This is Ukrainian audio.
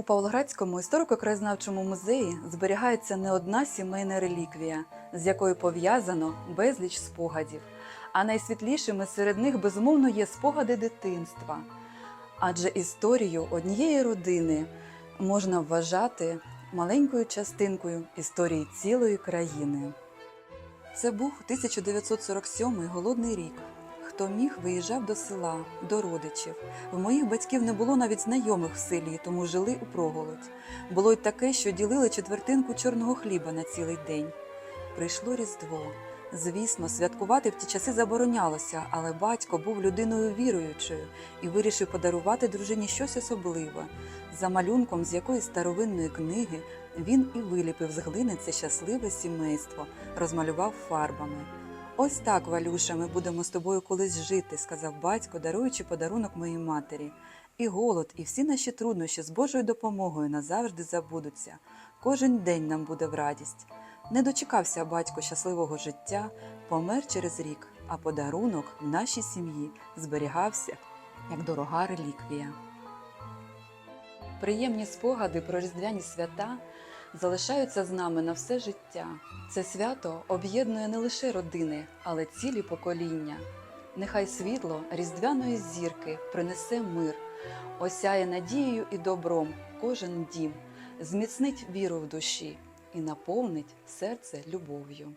У Павлоградському історико-краєзнавчому музеї зберігається не одна сімейна реліквія, з якою пов'язано безліч спогадів. А найсвітлішими серед них безумовно є спогади дитинства. Адже історію однієї родини можна вважати маленькою частинкою історії цілої країни. Це був 1947 голодний рік. Хто міг, виїжджав до села, до родичів. В моїх батьків не було навіть знайомих в селі, тому жили у проголодь. Було й таке, що ділили четвертинку чорного хліба на цілий день. Прийшло Різдво. Звісно, святкувати в ті часи заборонялося, але батько був людиною віруючою і вирішив подарувати дружині щось особливе. За малюнком з якоїсь старовинної книги він і виліпив з глини це щасливе сімейство, розмалював фарбами. Ось так, Валюша, ми будемо з тобою колись жити, сказав батько, даруючи подарунок моїй матері. І голод, і всі наші труднощі з Божою допомогою назавжди забудуться. Кожен день нам буде в радість. Не дочекався батько щасливого життя, помер через рік, а подарунок нашій сім'ї зберігався як дорога реліквія. Приємні спогади про різдвяні свята залишаються з нами на все життя. Це свято об'єднує не лише родини, але цілі покоління. Нехай світло різдвяної зірки принесе мир, осяє надією і добром кожен дім, зміцнить віру в душі і наповнить серце любов'ю.